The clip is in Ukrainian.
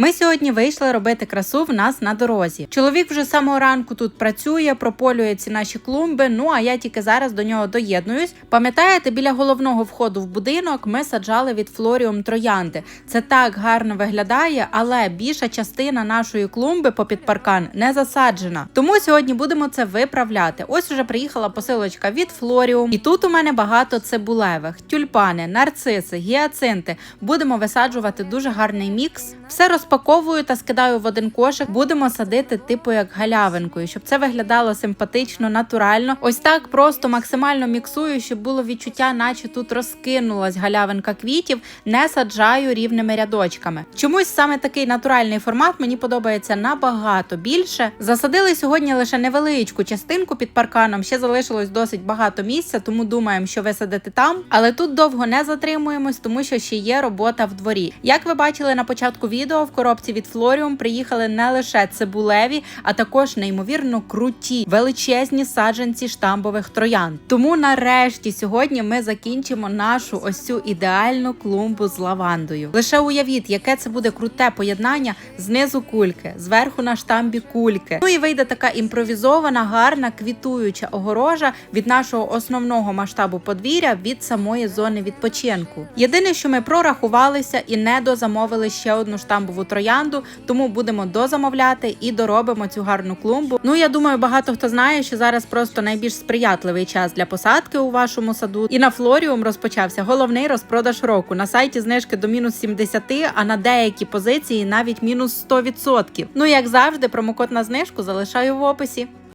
Ми сьогодні вийшли робити красу в нас на дорозі. Чоловік вже самого ранку тут працює, прополює ці наші клумби. Ну а я тільки зараз до нього доєднуюсь. Пам'ятаєте, біля головного входу в будинок ми саджали від флоріум троянди. Це так гарно виглядає, але більша частина нашої клумби попід паркан не засаджена. Тому сьогодні будемо це виправляти. Ось уже приїхала посилочка від флоріум, і тут у мене багато цибулевих, тюльпани, нарциси, гіацинти. Будемо висаджувати дуже гарний мікс. Все розпаковую та скидаю в один кошик. Будемо садити типу як галявинкою, щоб це виглядало симпатично, натурально. Ось так просто максимально міксую, щоб було відчуття, наче тут розкинулась галявинка квітів. Не саджаю рівними рядочками. Чомусь саме такий натуральний формат мені подобається набагато більше. Засадили сьогодні лише невеличку частинку під парканом. Ще залишилось досить багато місця, тому думаємо, що висадити там. Але тут довго не затримуємось, тому що ще є робота в дворі. Як ви бачили на початку відео, в коробці від Флоріум приїхали не лише цибулеві, а також неймовірно круті величезні саджанці штамбових троян. Тому нарешті сьогодні ми закінчимо нашу ось цю ідеальну клумбу з лавандою. Лише уявіть, яке це буде круте поєднання знизу кульки, зверху на штамбі кульки. Ну і вийде така імпровізована, гарна квітуюча огорожа від нашого основного масштабу подвір'я від самої зони відпочинку. Єдине, що ми прорахувалися і не дозамовили ще одну штамбову троянду, тому будемо дозамовляти і доробимо цю гарну клумбу. Ну я думаю, багато хто знає, що зараз просто найбільш сприятливий час для посадки у вашому саду. І на Флоріум розпочався головний розпродаж року. На сайті знижки до мінус 70, а на деякі позиції навіть мінус 100%. Ну як завжди, промокод на знижку залишаю в описі.